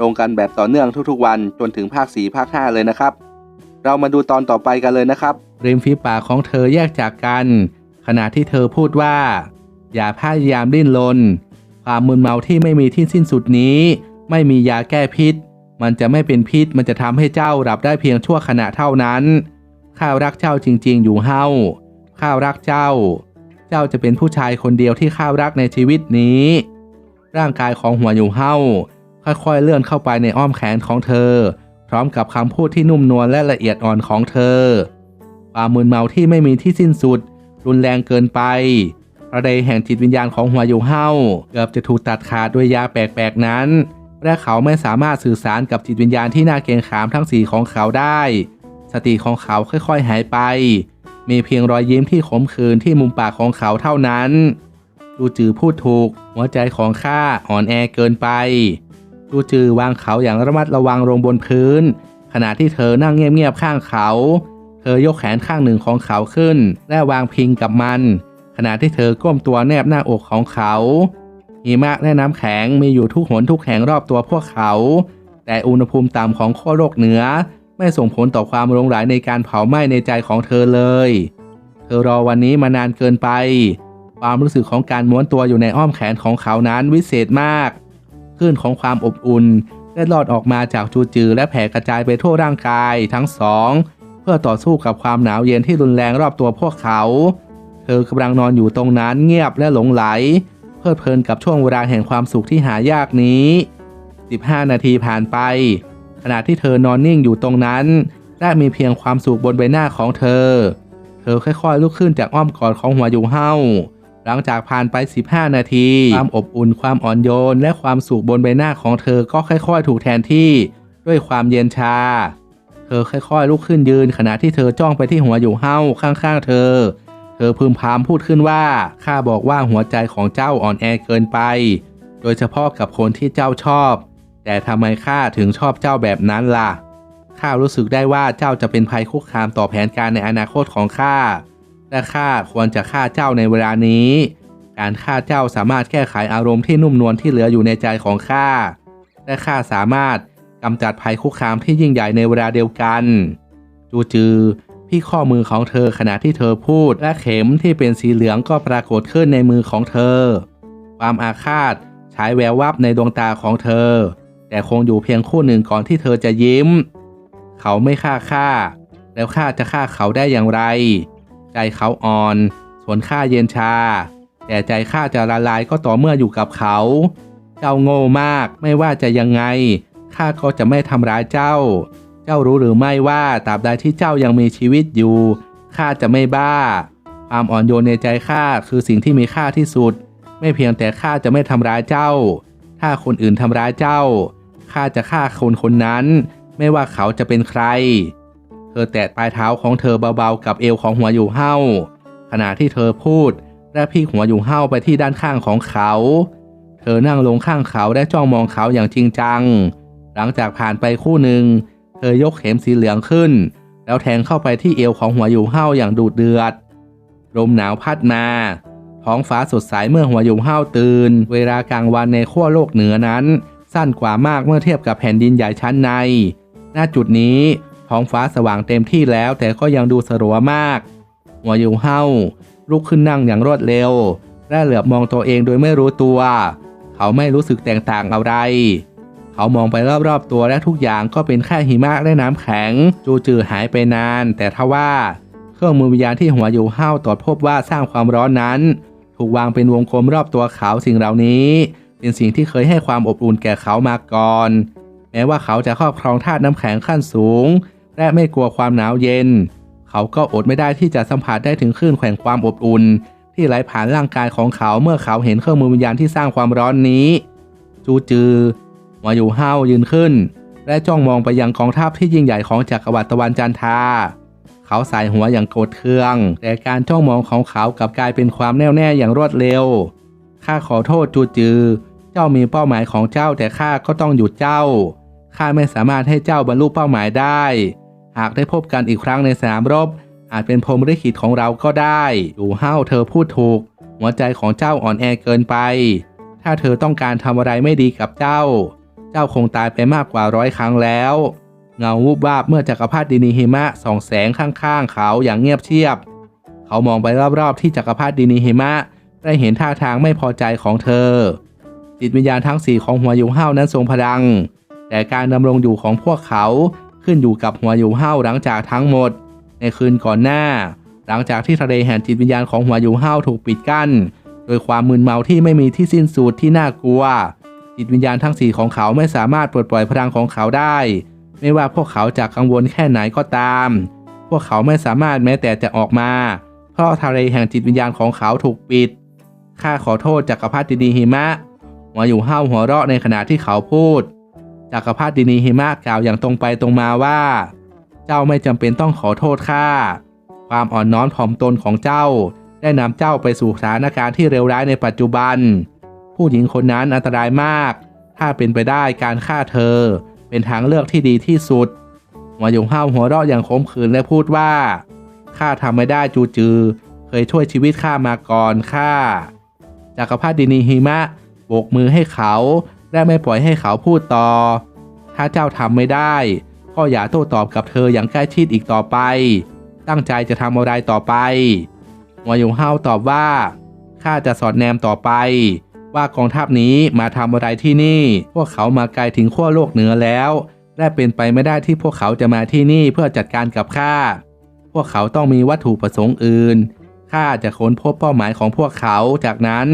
ลงกันแบบต่อเนื่องทุกๆวันจนถึงภาค 4 ภาค 5 เลยนะครับ เรามาดูตอนต่อไปกันเลยนะครับ ริมฝีปากของเธอแยกจากกัน ขณะที่เธอพูดว่า อย่าพยายามดิ้นรนความมึนเมาที่ไม่มีที่สิ้นสุดนี้ ไม่มียาแก้พิษ มันจะไม่เป็นพิษมันจะทำให้เจ้าหลับได้เพียงชั่วขณะเท่านั้นข้ารักเจ้าจริง ๆ อยู่เฮาข้ารักเจ้า เจ้าจะเป็นผู้ชายคนเดียวที่ข้ารักในชีวิตนี้ ร่างกายของหัวอยู่เฮา ค่อยๆเลื่อนเข้าไปในอ้อมแขนของเธอ พร้อมกับคำพูดที่นุ่มนวลและละเอียดอ่อนของเธอ ความมึนเมาที่ไม่มีที่สิ้นสุด รุนแรงเกินไปประเดแห่งจิตวิญญาณของหัวยูเฮาเกือบจะถูกตัดขาดด้วยยาแปลกๆนั้นและเขาไม่สามารถสื่อสารกับจิตวิญญาณที่น่าเกรงขามทั้งสี่ของเขาได้ สติของเขาค่อยๆหายไป มีเพียงรอยยิ้มที่ขมขื่นที่มุมปากของเขาเท่านั้นจูจือพูดถูก หัวใจของข้าอ่อนแอเกินไป จูจือวางเขาอย่างระมัดระวังลงบนพื้น ขณะที่เธอนั่งเงียบๆข้างเขา เธอยกแขนข้างหนึ่งของเขาขึ้น และวางพิงกับมัน ขณะที่เธอก้มตัวแนบหน้าอกของเขาหิมะและน้ำแข็งมีอยู่ทุกหนทุกแห่งรอบตัวพวกเขา แต่อุณหภูมิต่ำของขั้วโลกเหนือ ไม่ส่งผลต่อความหลงหลในการเผาไหม้ในใจของเธอเลย เธอรอวันนี้มานานเกินไป ความรู้สึกของการม้วนตัวอยู่ในอ้อมแขนของเขานั้นวิเศษมาก คลื่นของความอบอุ่น ได้ลอดออกมาจากจูจือและแผ่กระจายไปทั่วร่างกายทั้งสอง เพื่อต่อสู้กับความหนาวเย็นที่รุนแรงรอบตัวพวกเขา เธอกำลังนอนอยู่ตรงนั้นเงียบและหลงไหล เพลิดเพลินกับช่วงเวลาแห่งความสุขที่หายากนี้ 15 นาทีผ่านไป ขณะที่เธอนอนนิ่งอยู่ตรงนั้น และมีเพียงความสุขบนใบหน้าของเธอ เธอค่อยๆลุกขึ้นจากอ้อมกอดของหัวอยู่เฮา หลังจากผ่านไป 15 นาที ความอบอุ่นความอ่อนโยน และความสุขบนใบหน้าของเธอก็ค่อยๆ ถูกแทนที่ด้วยความเย็นชา เธอค่อยๆ ลุกขึ้นยืน ขณะที่เธอจ้องไปที่หัวอยู่เฮาข้างๆ เธอ เธอพึมพำพูดขึ้นว่าข้าบอกว่าหัวใจของเจ้าอ่อนแอเกินไป โดยเฉพาะกับคนที่เจ้าชอบ แต่ทำไมข้าถึงชอบเจ้าแบบนั้นล่ะข้ารู้สึกได้ว่าเจ้าจะเป็นภัยคุกคามต่อแผนการในอนาคตของข้า และข้าควรจะฆ่าเจ้าในเวลานี้ การฆ่าเจ้าสามารถแก้ไขอารมณ์ที่นุ่มนวลที่เหลืออยู่ในใจของข้า และข้าสามารถกำจัดภัยคุกคามที่ยิ่งใหญ่ในเวลาเดียวกัน จูจือพี่ข้อมือของเธอขณะที่เธอพูด และเข็มที่เป็นสีเหลืองก็ปรากฏขึ้นในมือของเธอ ความอาฆาตฉายแวววับในดวงตาของเธอ แต่คงอยู่เพียงคู่หนึ่งก่อนที่เธอจะยิ้ม เขาไม่ฆ่าข้าแล้วข้าจะฆ่าเขาได้อย่างไร ใจเขาอ่อน ส่วนข้าเย็นชา แต่ใจข้าจะละลายก็ต่อเมื่ออยู่กับเขา เจ้าโง่มากไม่ว่าจะยังไงข้าก็จะไม่ทำร้ายเจ้า เจ้ารู้หรือไม่ว่าตราบใดที่เจ้ายังมีชีวิตอยู่ข้าจะไม่บ้า ความอ่อนโยนในใจข้าคือสิ่งที่มีค่าที่สุด ไม่เพียงแต่ข้าจะไม่ทำร้ายเจ้า ถ้าคนอื่นทำร้ายเจ้าข้าจะฆ่าคนคนนั้น ไม่ว่าเขาจะเป็นใคร ธอแตะปลายเท้าของเธอเบาๆ กับเอวของหัวอยู่เห้าขณะที่เธอพูด และพี่หัวอยู่เห้าไปที่ด้านข้างของเขา เธอนั่งลงข้างเขาและจ้องมองเขาอย่างจริงจัง หลังจากผ่านไปคู่หนึ่ง เธอยกเข็มสีเหลืองขึ้น แล้วแทงเข้าไปที่เอวของหัวอยู่เห้าอย่างดุเดือด ลมหนาวพัดมา ท้องฟ้าสดใสเมื่อหัวอยู่เห้าตื่น เวลากลางวันในขั้วโลกเหนือนั้น สั้นกว่ามากเมื่อเทียบกับแผ่นดินใหญ่ชั้นในหน้าจุดนี้ ท้องฟ้าสว่างเต็มที่แล้วแต่ก็ยังดูสลัวมาก หัวอยู่เห้าลุกขึ้นนั่งอย่างรวดเร็ว และเหลือบมองตัวเองโดยไม่รู้ตัว เขาไม่รู้สึกแตกต่างอะไร เขามองไปรอบๆตัวและทุกอย่างก็เป็นแค่หิมะและน้ำแข็ง จูจือหายไปนาน แต่ทว่า เครื่องมือวิญญาณที่หัวอยู่เห้าตรวจพบว่าสร้างความร้อนนั้น ถูกวางเป็นวงกลมรอบตัวเขาสิ่งเหล่านี้ เป็นสิ่งที่เคยให้ความอบอุ่นแก่เขามาก่อน แม้ว่าเขาจะครอบครองธาตุน้ำแข็งขั้นสูง และไม่กลัวความหนาวเย็น เขาก็อดไม่ได้ที่จะสัมผัสได้ถึงคลื่นแข่งความอบอุ่น ที่ไหลผ่านร่างกายของเขาเมื่อเขาเห็นเครื่องมือวิญญาณที่สร้างความร้อนนี้ จูจือหัวอยู่เห้ายืนขึ้น และจ้องมองไปยังกองทัพที่ยิ่งใหญ่ของจักรวรรดิตะวันจันทาเขาสายหัวอย่างโกรธเคือง แต่การจ้องมองของเขากลับกลายเป็นความแน่วแน่อย่างรวดเร็วข้าขอโทษจูจือ เจ้ามีเป้าหมายของเจ้าแต่ข้าก็ต้องหยุดเจ้าข้าไม่สามารถให้เจ้าบรรลุเป้าหมายได้ หากได้พบกันอีกครั้งในสนามรบ อาจเป็นพรมลิขิตของเราก็ได้ ดูเฮ้าเธอพูดถูก หัวใจของเจ้าอ่อนแอเกินไป ถ้าเธอต้องการทำอะไรไม่ดีกับเจ้า เจ้าคงตายไปมากกว่าร้อยครั้งแล้ว เงาวูบวาบเมื่อจักรพรรดินีหิมะส่องแสงข้างๆเขาอย่างเงียบเชียบ เขามองไปรอบๆที่จักรพรรดินีหิมะได้เห็นท่าทางไม่พอใจของเธอ จิตวิญญาณทั้งสี่ของหัวอยู่ห้านั้นทรงพลัง แต่การดำรงอยู่ของพวกเขา ขึ้นอยู่กับหัวอยู่ห้าหลังจากทั้งหมด ในคืนก่อนหน้า หลังจากที่ทะเลแห่งจิตวิญญาณของหัวอยู่ห้าถูกปิดกั้นโดยความมึนเมาที่ไม่มีที่สิ้นสุดที่น่ากลัว จิตวิญญาณทั้งสี่ของเขาไม่สามารถปลดปล่อยพลังของเขาได้ ไม่ว่าพวกเขาจะกังวลแค่ไหนก็ตาม พวกเขาไม่สามารถแม้แต่จะออกมา เพราะทะเลแห่งจิตวิญญาณของเขาถูกปิดข้าขอโทษจักรพรรดินีหิมะหัวอยู่ห้าวหัวเราะในขณะที่เขาพูด จักรพรรดินีหิมะกล่าวอย่างตรงไปตรงมาว่า เจ้าไม่จำเป็นต้องขอโทษข้าความอ่อนน้อมถ่อมตนของเจ้า ได้นำเจ้าไปสู่สถานการณ์ที่เลวร้ายในปัจจุบัน ผู้หญิงคนนั้นอันตรายมาก ถ้าเป็นไปได้การฆ่าเธอ เป็นทางเลือกที่ดีที่สุดหัวยงห้าวหัวเราะอย่างขมขื่นและพูดว่าข้าทำไม่ได้จูจือ เคยช่วยชีวิตข้ามาก่อนข้าจักรพรรดินีหิมะโบกมือให้เขา และไม่ปล่อยให้เขาพูดต่อ ถ้าเจ้าทำไม่ได้ ก็อย่าโต้ตอบกับเธออย่างใกล้ชิดอีกต่อไป ตั้งใจจะทำอะไรต่อไปหัวหยงเฮาตอบว่าข้าจะสอดแนมต่อไป ว่ากองทัพนี้มาทำอะไรที่นี่ พวกเขามาไกลถึงขั้วโลกเหนือแล้ว และเป็นไปไม่ได้ที่พวกเขาจะมาที่นี่เพื่อจัดการกับข้า พวกเขาต้องมีวัตถุประสงค์อื่นข้าจะค้นพบเป้าหมายของพวกเขา จากนั้น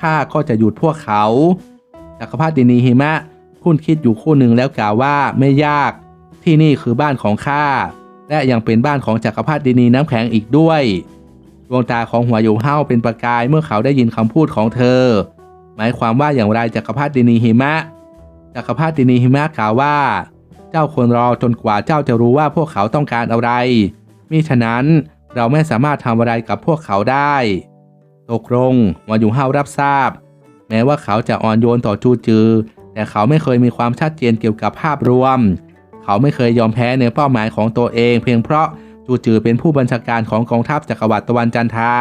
ข้าก็จะหยุดพวกเขา จักรพรรดินีหิมะคุ้นคิดอยู่คู่หนึ่งแล้วกล่าวว่าไม่ยาก ที่นี่คือบ้านของข้าและยังเป็นบ้านของจักรพรรดินีน้ำแข็งอีกด้วยดวงตาของหัวอยู่เฮาเป็นประกายเมื่อเขาได้ยินคำพูดของเธอ หมายความว่าอย่างไรจักรพรรดินีหิมะ จักรพรรดินีหิมะกล่าวว่า เจ้าควรรอจนกว่าเจ้าจะรู้ว่าพวกเขาต้องการอะไร มิฉะนั้นเราไม่สามารถทำอะไรกับพวกเขาได้ ตกลงหัวอยู่เฮารับทราบ แม้ว่าเขาจะอ่อนโยนต่อจูจือ แต่เขาไม่เคยมีความชัดเจนเกี่ยวกับภาพรวม เขาไม่เคยยอมแพ้ในเป้าหมายของตัวเอง เพียงเพราะจูจือเป็นผู้บัญชาการของกองทัพจักรวรรดิตะวันจันทา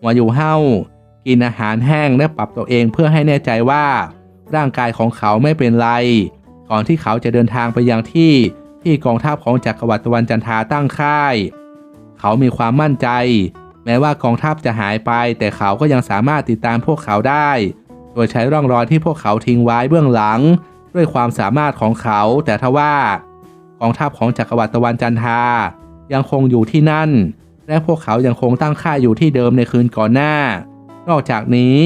หัวอยู่เฮากินอาหารแห้งและปรับตัวเองเพื่อให้แน่ใจว่า ร่างกายของเขาไม่เป็นไร ก่อนที่เขาจะเดินทางไปยังที่ที่กองทัพของจักรวรรดิตะวันจันทาตั้งค่าย เขามีความมั่นใจ แม้ว่ากองทัพจะหายไป แต่เขาก็ยังสามารถติดตามพวกเขาได้ โดยใช้ร่องรอยที่พวกเขาทิ้งไว้เบื้องหลัง ด้วยความสามารถของเขา แต่ทว่ากองทัพของจักรวรรดิตะวันจันทา ยังคงอยู่ที่นั่น และพวกเขายังคงตั้งค่าอยู่ที่เดิมในคืนก่อนหน้า นอกจากนี้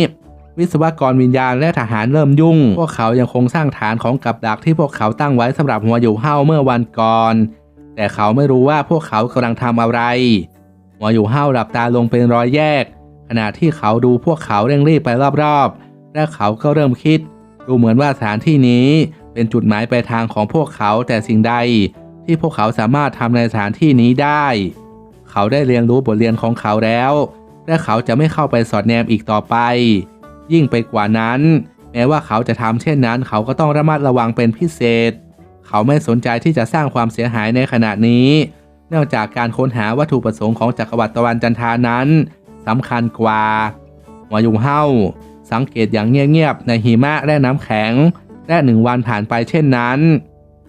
วิศวกรวิญญาณและทหารเริ่มยุ่ง พวกเขายังคงสร้างฐานของกับดักที่พวกเขาตั้งไว้สำหรับหัวอยู่เฮ้าเมื่อวันก่อน แต่เขาไม่รู้ว่าพวกเขากำลังทำอะไร หัวอยู่เฮ้าหลับตาลงเป็นรอยแยก ขณะที่เขาดูพวกเขาเร่งรีบไปรอบๆ และเขาก็เริ่มคิด ดูเหมือนว่าสถานที่นี้เป็นจุดหมายปลายทางของพวกเขาแต่สิ่งใด ที่พวกเขาสามารถทำในสถานที่นี้ได้ เขาได้เรียนรู้บทเรียนของเขาแล้ว และเขาจะไม่เข้าไปสอดแนมอีกต่อไป ยิ่งไปกว่านั้น แม้ว่าเขาจะทำเช่นนั้น เขาก็ต้องระมัดระวังเป็นพิเศษ เขาไม่สนใจที่จะสร้างความเสียหายในขณะนี้ เนื่องจากการค้นหาวัตถุประสงค์ของจักรวรรดิตะวันจันทานั้นสำคัญกว่าหัวยุงเฮาสังเกตอย่างเงียบๆในหิมะและน้ำแข็ง และหนึ่งวันผ่านไปเช่นนั้น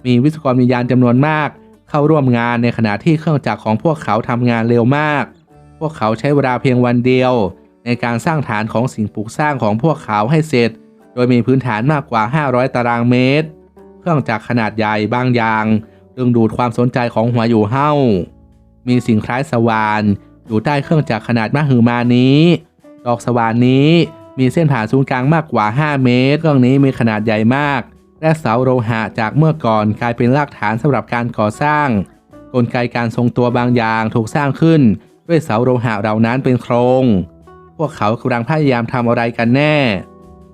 มีวิศวกรวิญญาณจำนวนมาก เข้าร่วมงานในขณะที่เครื่องจักรของพวกเขาทำงานเร็วมาก พวกเขาใช้เวลาเพียงวันเดียว ในการสร้างฐานของสิ่งปลูกสร้างของพวกเขาให้เสร็จ โดยมีพื้นฐานมากกว่า 500 ตารางเมตร เครื่องจักรขนาดใหญ่บางอย่าง ดึงดูดความสนใจของหัวอยู่เฮ้า มีสิ่งคล้ายสว่านอยู่ใต้เครื่องจักรขนาดมหึมานี้ ดอกสว่านนี้มีเส้นผ่าศูนย์กลางมากกว่า 5 เมตร เครื่องนี้มีขนาดใหญ่มาก และเสาโลหะจากเมื่อก่อนกลายเป็นรากฐานสำหรับการก่อสร้าง กลไกการทรงตัวบางอย่างถูกสร้างขึ้น ด้วยเสาโลหะเหล่านั้นเป็นโครง พวกเขากำลังพยายามทำอะไรกันแน่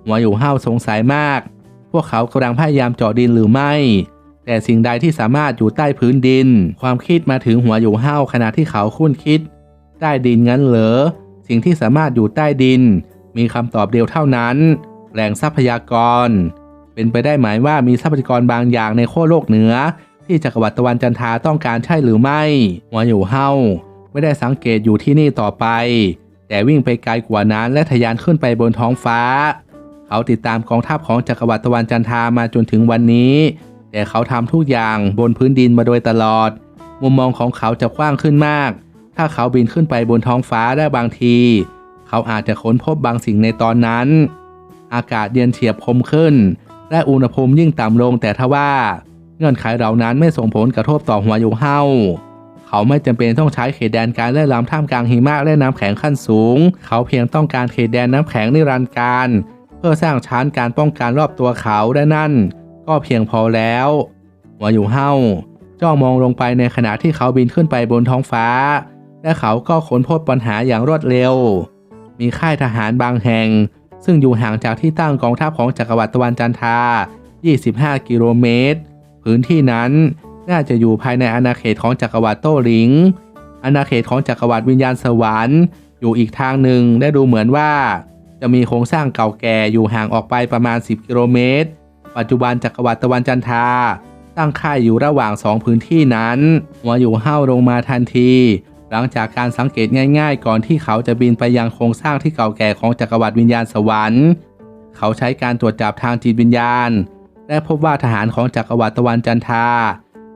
หัวอยู่ห้าสงสัยมาก พวกเขากำลังพยายามเจาะดินหรือไม่ แต่สิ่งใดที่สามารถอยู่ใต้พื้นดิน ความคิดมาถึงหัวอยู่ห้าวขณะที่เขาคุ้นคิด ใต้ดินงั้นเหรอ สิ่งที่สามารถอยู่ใต้ดิน มีคำตอบเดียวเท่านั้น แหล่งทรัพยากร เป็นไปได้หมายว่ามีทรัพยากรบางอย่างในขั้วโลกเหนือ ที่จักรวรรดิตะวันจันทราต้องการใช่หรือไม่ หัวอยู่เฮาไม่ได้สังเกตอยู่ที่นี่ต่อไป แต่วิ่งไปไกลกว่านั้นและทะยานขึ้นไปบนท้องฟ้า เขาติดตามกองทัพของจักรวรรดิตะวันจันทรามาจนถึงวันนี้ แต่เขาทำทุกอย่างบนพื้นดินมาโดยตลอด มุมมองของเขาจะกว้างขึ้นมาก ถ้าเขาบินขึ้นไปบนท้องฟ้าได้บางที เขาอาจจะค้นพบบางสิ่งในตอนนั้น อากาศเย็นเฉียบคมขึ้น และอุณหภูมิยิ่งต่ำลงแต่ทว่าเงื่อนไขเหล่านั้นไม่ส่งผลกระทบต่อหัวยูเฮาเขาไม่จำเป็นต้องใช้เขตแดนการเล่นลำท่ามกลางหิมะและน้ำแข็งขั้นสูง เขาเพียงต้องการเขตแดนน้ำแข็งนิรันดร์การ เพื่อสร้างชั้นการป้องกันรอบตัวเขาได้นั่น ก็เพียงพอแล้วหัวอยู่เฮาจ้องมองลงไปในขณะที่เขาบินขึ้นไปบนท้องฟ้า และเขาก็ค้นพบปัญหาอย่างรวดเร็ว มีค่ายทหารบางแห่ง ซึ่งอยู่ห่างจากที่ตั้งกองทัพของจักรวรรดิตะวันจันทรา25 กิโลเมตร พื้นที่นั้นน่าจะอยู่ภายในอาณาเขตของจักรวรรดิโต้หลิง อาณาเขตของจักรวรรดิวิญญาณสวรรค์อยู่อีกทางหนึ่งได้ดูเหมือนว่า จะมีโครงสร้างเก่าแก่อยู่ห่างออกไปประมาณ 10 กิโลเมตร ปัจจุบันจักรวรรดิตะวันจันทราตั้งค่ายอยู่ระหว่างสองพื้นที่นั้นหัวอยู่ห้าวลงมาทันที หลังจากการสังเกตง่าย ๆ ก่อนที่เขาจะบินไปยังโครงสร้างที่เก่าแก่ของจักรวรรดิวิญญาณสวรรค์ เขาใช้การตรวจจับทางจิตวิญญาณ และพบว่าทหารของจักรวรรดิตะวันจันทรา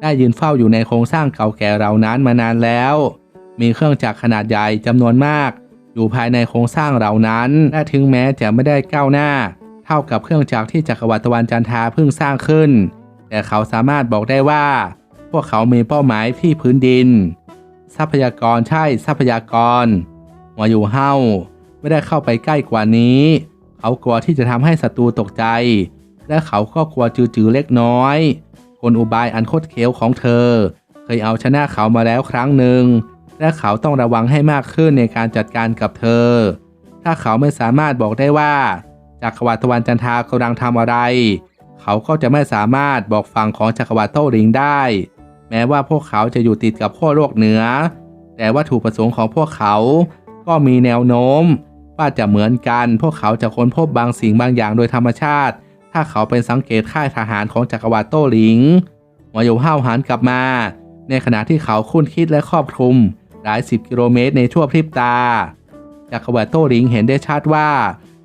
ได้ยืนเฝ้าอยู่ในโครงสร้างเก่าแก่เหล่านั้นมานานแล้ว มีเครื่องจักรขนาดใหญ่จำนวนมาก อยู่ภายในโครงสร้างเหล่านั้นและถึงแม้จะไม่ได้ก้าวหน้า ท่ากับเครื่องจักรที่จักรวรรดิตะวันจันทราเพิ่งสร้างขึ้น แต่เขาสามารถบอกได้ว่า พวกเขามีเป้าหมายที่พื้นดิน ทรัพยากรใช่ทรัพยากรหัวอยู่เฮาไม่ได้เข้าไปใกล้กว่านี้ เขากลัวที่จะทำให้ศัตรูตกใจ และเขาก็กลัวจือๆเล็กน้อยคนอุบายอันโคดเคี้ยวของเธอ เคยเอาชนะเขามาแล้วครั้งหนึ่ง และเขาต้องระวังให้มากขึ้นในการจัดการกับเธอ ถ้าเขาไม่สามารถบอกได้ว่า จักรวรรดิตะวันจันทากำลังทำอะไร เขาก็จะไม่สามารถบอกฝั่งของจักรวรรดิโต้หลิงได้ แม้ว่าพวกเขาจะอยู่ติดกับขั้วโลกเหนือ แต่วัตถุประสงค์ของพวกเขาก็มีแนวโน้ม ว่าจะเหมือนกัน พวกเขาจะค้นพบบางสิ่งบางอย่างโดยธรรมชาติ ถ้าเขาเป็นสังเกตค่ายทหารของจักรวรรดิโต้หลิงหัวโยห้าวหันกลับมา ในขณะที่เขาคุ้นคิดและครอบคลุม หลายสิบกิโลเมตรในชั่วพริบตาจักรวรรดิโต้หลิงเห็นได้ชัดว่า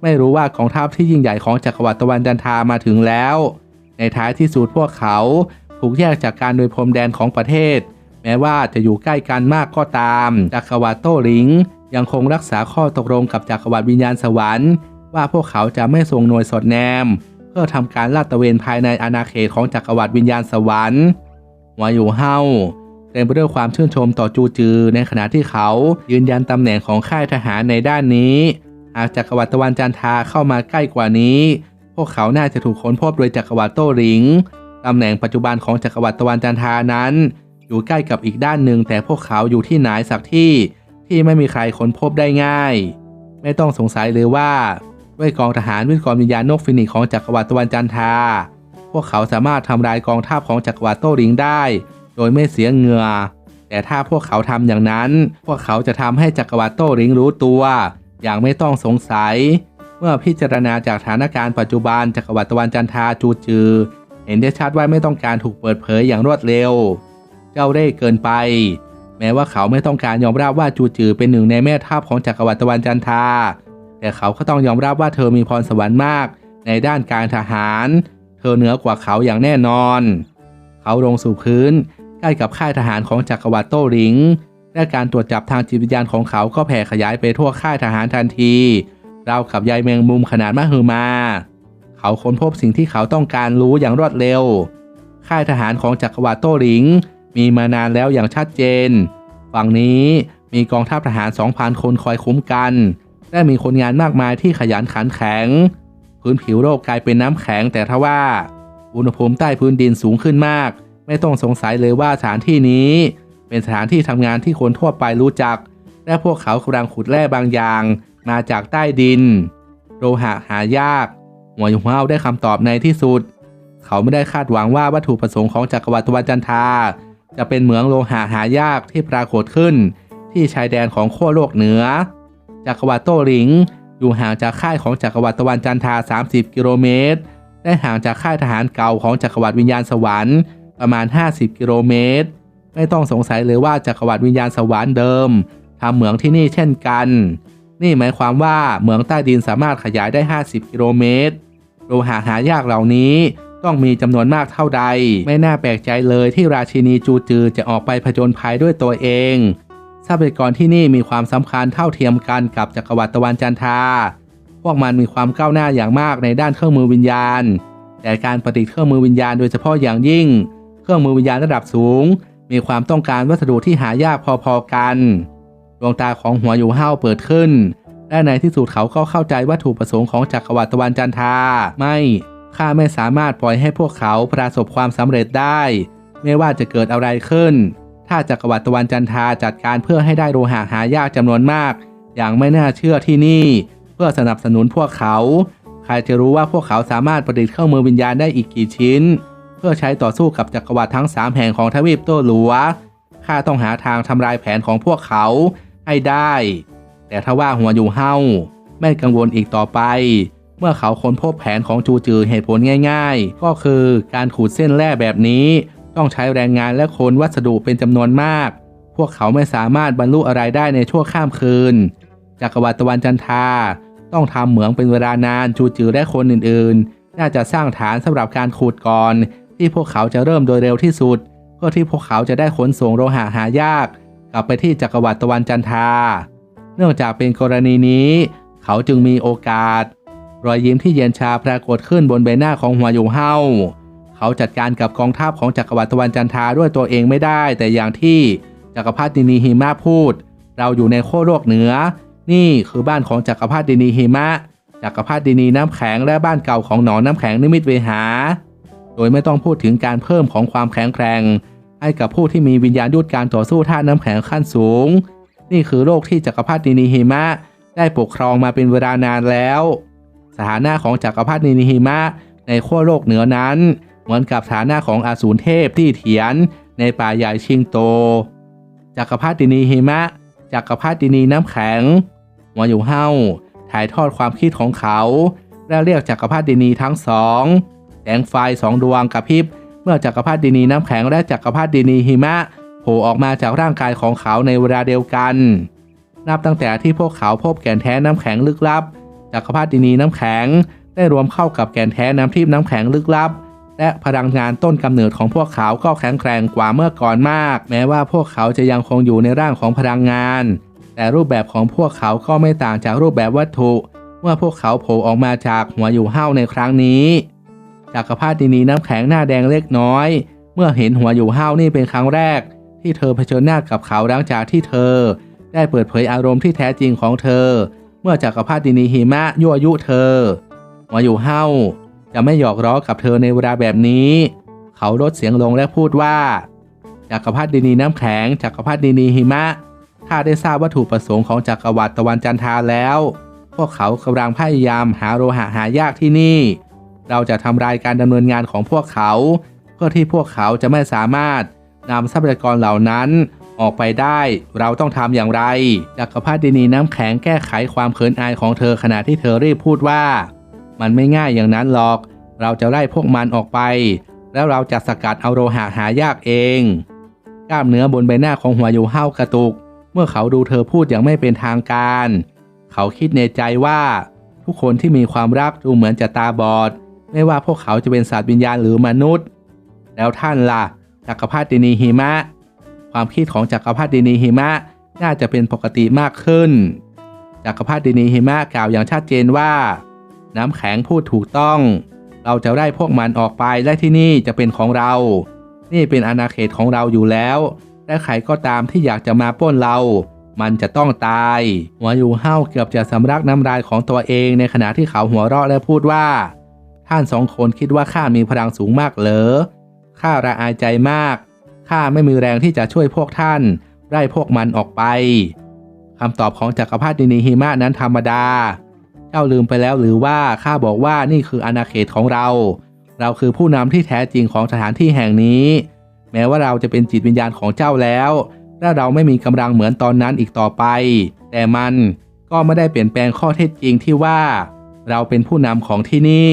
ไม่รู้ว่ากองทัพที่ยิ่งใหญ่ของจักรวรรดิตะวันจันทามาถึงแล้ว ในท้ายที่สุดพวกเขาถูกแยกจากการโดยพรมแดนของประเทศ แม้ว่าจะอยู่ใกล้กันมากก็ตาม จักรวรรดิโต้หลิง ยังคงรักษาข้อตกลงกับจักรวรรดิวิญญาณสวรรค์ ว่าพวกเขาจะไม่ส่งหน่วยสอดแนม เพื่อทำการลาดตระเวนภายในอาณาเขตของจักรวรรดิวิญญาณสวรรค์วอยู่เฮาเต็มไปด้วยความชื่นชมต่อจูจือ ในขณะที่เขายืนยันตำแหน่งของค่ายทหารในด้านนี้ หากจักรวรรดิตะวันจันทาเข้ามาใกล้กว่านี้ พวกเขาน่าจะถูกค้นพบโดยจักรวรรดิโต้หลิงตำแหน่งปัจจุบันของจักรวรรดิตะวันจันทานั้น อยู่ใกล้กับอีกด้านหนึ่งแต่พวกเขาอยู่ที่ไหนสักที่ที่ไม่มีใครค้นพบได้ง่าย ไม่ต้องสงสัยเลยว่าด้วยกองทหารวิทยกรวิญญาณนกฟินิกของจักรวรรดิตะวันจันทา พวกเขาสามารถทำลายกองทัพของจักรวรรดิโต้หลิงได้ โดยไม่เสียเหงื่อแต่ถ้าพวกเขาทำอย่างนั้น พวกเขาจะทำให้จักรวรรดิโต้หลิงรู้ตัว อย่างไม่ต้องสงสัย เมื่อพิจารณาจากสถานการณ์ปัจจุบันจักรวรรดิตะวันจันทราจูจือ เห็นได้ชัดว่าไม่ต้องการถูกเปิดเผยอย่างรวดเร็ว เจ้าเร่เกินไป แม้ว่าเขาไม่ต้องการยอมรับว่าจูจือเป็นหนึ่งในแม่ทัพของจักรวรรดิตะวันจันทราแต่เขาก็ต้องยอมรับว่าเธอมีพรสวรรค์มาก ในด้านการทหาร เธอเหนือกว่าเขาอย่างแน่นอน เขาลงสู่พื้นใกล้กับค่ายทหารของจักรวรรดิโต้หลิง และการตรวจจับทางจิตวิญญาณของเขาก็แผ่ขยายไปทั่วค่ายทหารทันทีราวกับใยแมงมุมขนาดมหึมา เขาค้นพบสิ่งที่เขาต้องการรู้อย่างรวดเร็ว ค่ายทหารของจักรวรรดิโต้หลิง มีมานานแล้วอย่างชัดเจน ฝั่งนี้มีกองทัพทหาร 2,000 คนคอยคุ้มกัน และมีคนงานมากมายที่ขยันขันแข็ง พื้นผิวโลกกลายเป็นน้ำแข็งแต่ทว่า อุณหภูมิใต้พื้นดินสูงขึ้นมาก ไม่ต้องสงสัยเลยว่าสถานที่นี้ เป็นสถานที่ทำงานที่คนทั่วไปรู้จัก และพวกเขากำลังขุดแร่บางอย่างมาจากใต้ดิน โลหะหายาก หัวยงเฮาได้คำตอบในที่สุด เขาไม่ได้คาดหวังว่าวัตถุประสงค์ของจักรวรรดิตะวันจันทราจะเป็นเหมืองโลหะหายากที่ปรากฏขึ้น ที่ชายแดนของขั้วโลกเหนือ จักรวรรดิโตหลิง อยู่ห่างจากค่ายของจักรวรรดิตะวันจันทรา 30 กิโลเมตรได้ห่างจากค่ายทหารเก่าของจักรวรรดิวิญญาณสวรรค์ประมาณ 50 กิโลเมตร ไม่ต้องสงสัยเลยว่าจักรวรรดิวิญญาณสวรรค์เดิมทำเหมืองที่นี่เช่นกัน นี่หมายความว่าเหมืองใต้ดินสามารถขยายได้ 50 กิโลเมตรโลหะหายากเหล่านี้ต้องมีจำนวนมากเท่าใด ไม่น่าแปลกใจเลยที่ราชินีจูจือจะออกไปผจญภัยด้วยตัวเองทรัพยากรที่นี่มีความสำคัญเท่าเทียมกันกับจักรวรรดิตะวันจันทราพวกมันมีความก้าวหน้าอย่างมากในด้านเครื่องมือวิญญาณ แต่การประดิษฐ์เครื่องมือวิญญาณโดยเฉพาะอย่างยิ่ง เครื่องมือวิญญาณระดับสูง มีความต้องการวัสดุที่หายากพอๆกันดวงตาของหัวอยู่ห้าวเปิดขึ้น และในที่สุดเขาก็เข้าใจวัตถุประสงค์ของจักรวรรดิตะวันจันทราไม่ข้าไม่สามารถปล่อยให้พวกเขาประสบความสำเร็จได้ ไม่ว่าจะเกิดอะไรขึ้น ถ้าจักรวรรดิตะวันจันทราจัดการเพื่อให้ได้โลหะหายากจำนวนมาก อย่างไม่น่าเชื่อที่นี่ เพื่อสนับสนุนพวกเขา ใครจะรู้ว่าพวกเขาสามารถประดิษฐ์เครื่องมือวิญญาณได้อีกกี่ชิ้น เพื่อใช้ต่อสู้กับจักรวรรดิทั้ง 3 แห่งของทวีปโต้หลัว ข้าต้องหาทางทำลายแผนของพวกเขาให้ได้ แต่ถ้าว่าหัวอยู่เฮาไม่กังวลอีกต่อไป เมื่อเขาค้นพบแผนของจูจือเหตุผลง่าย ๆ ก็คือการขูดเส้นแร่แบบนี้ต้องใช้แรงงานและคนวัสดุเป็นจำนวนมาก พวกเขาไม่สามารถบรรลุอะไรได้ในชั่วข้ามคืน จักรวรรดิตะวันจันทราต้องทำเหมืองเป็นเวลานานจูจือและคนอื่นๆ น่าจะสร้างฐานสำหรับการขูดก่อน ที่พวกเขาจะเริ่มโดยเร็วที่สุด เพื่อที่พวกเขาจะได้ขนส่งโลหะหายาก กลับไปที่จักรวรรดิตะวันจันทราเนื่องจากเป็นกรณีนี้ เขาจึงมีโอกาส รอยยิ้มที่เย็นชาปรากฏขึ้นบนใบหน้าของหัวอยู่เฮาเขาจัดการกับกองทัพของจักรวรรดิตะวันจันทราด้วยตัวเองไม่ได้ แต่อย่างที่จักรพรรดินีหิมะพูด เราอยู่ในโคโลกเหนือ นี่คือบ้านของจักรพรรดินีหิมะจักรพรรดินีน้ำแข็งและบ้านเก่าของหนองน้ำแข็งนิมิตเวหา โดยไม่ต้องพูดถึงการเพิ่มของความแข็งแกร่งให้กับผู้ที่มีวิญญาณยุทธการต่อสู้ท่าน้ำแข็งขั้นสูง นี่คือโลกที่จักรพรรดินีหิมะ ได้ปกครองมาเป็นเวลานานแล้ว สถานะของจักรพรรดินีหิมะ ในขั้วโลกเหนือนั้น เหมือนกับสถานะของอาสูรเทพที่เถียน ในป่าใหญ่ชิงโต จักรพรรดินีหิมะ จักรพรรดินีน้ำแข็งหัวอยู่เฮาถ่ายทอดความคิดของเขา และเรียกจักรพรรดินีทั้งสอง แสงไฟสองดวงกระพริบ เมื่อจักรพรรดินีน้ำแข็งและจักรพรรดินีหิมะโผล่ออกมาจากร่างกายของเขาในเวลาเดียวกัน นับตั้งแต่ที่พวกเขาพบแก่นแท้น้ำแข็งลึกลับ จักรพรรดินีน้ำแข็ง ได้รวมเข้ากับแก่นแท้น้ำทิพย์น้ำแข็งลึกลับ และพลังงานต้นกำเนิดของพวกเขาก็แข็งแกร่งกว่าเมื่อก่อนมาก แม้ว่าพวกเขาจะยังคงอยู่ในร่างของพลังงาน แต่รูปแบบของพวกเขาก็ไม่ต่างจากรูปแบบวัตถุ เมื่อพวกเขาโผล่ออกมาจากหัวอยู่เห้าในครั้งนี้ จักรพรรดินีน้ำแข็งหน้าแดงเล็กน้อย เมื่อเห็นหัวอยู่เห้านี่เป็นครั้งแรก ที่เธอเผชิญหน้ากับเขาหลังจากที่เธอ ได้เปิดเผยอารมณ์ที่แท้จริงของเธอ เมื่อจักรพรรดินีหิมะยั่วยุเธอ หัวอยู่เห้าจะไม่หยอกล้อกับเธอในเวลาแบบนี้ เขาลดเสียงลงและพูดว่าจักรพรรดินีน้ำแข็งจักรพรรดินีหิมะข้าได้ทราบวัตถุประสงค์ของจักรวรรดิตะวันจันทราแล้ว พวกเขากำลังพยายามหาโลหะหายากที่นี่ เราจะทำลายการดำเนินงานของพวกเขา เพื่อที่พวกเขาจะไม่สามารถนำทรัพยากรเหล่านั้นออกไปได้ เราต้องทำอย่างไรจักรพรรดินีน้ำแข็งแก้ไขความเขินอายของเธอขณะที่เธอรีบพูดว่า มันไม่ง่ายอย่างนั้นหรอก เราจะไล่พวกมันออกไป แล้วเราจะสกัดเอาโลหะหายากเอง กล้ามเนื้อบนใบหน้าของหัวยูเห้ากระตุก เมื่อเขาดูเธอพูดอย่างไม่เป็นทางการ เขาคิดในใจว่า ทุกคนที่มีความรักดูเหมือนจะตาบอด ไม่ว่าพวกเขาจะเป็นสัตว์วิญญาณหรือมนุษย์ แล้วท่านล่ะจักรพรรดินีหิมะ ความคิดของจักรพรรดินีหิมะน่าจะเป็นปกติมากขึ้นจักรพรรดินีหิมะกล่าวอย่างชัดเจนว่า น้ำแข็งพูดถูกต้อง เราจะไล่พวกมันออกไปและที่นี่จะเป็นของเรา นี่เป็นอาณาเขตของเราอยู่แล้วและใครก็ตามที่อยากจะมาป้นเรา มันจะต้องตายหัวอยู่เห้าเกือบจะสำลักน้ำลายของตัวเองในขณะที่เขาหัวเราะและพูดว่า ท่านสองคนคิดว่าข้ามีพลังสูงมากเหรอ ข้าระอายใจมาก ข้าไม่มีแรงที่จะช่วยพวกท่าน ไล่พวกมันออกไป คำตอบของจักรพรรดินีหิมะนั้นธรรมดา เจ้าลืมไปแล้วหรือว่าข้าบอกว่านี่คืออาณาเขตของเรา เราคือผู้นำที่แท้จริงของสถานที่แห่งนี้ แม้ว่าเราจะเป็นจิตวิญญาณของเจ้าแล้วและเราไม่มีกำลังเหมือนตอนนั้นอีกต่อไป แต่มันก็ไม่ได้เปลี่ยนแปลงข้อเท็จจริงที่ว่า เราเป็นผู้นำของที่นี่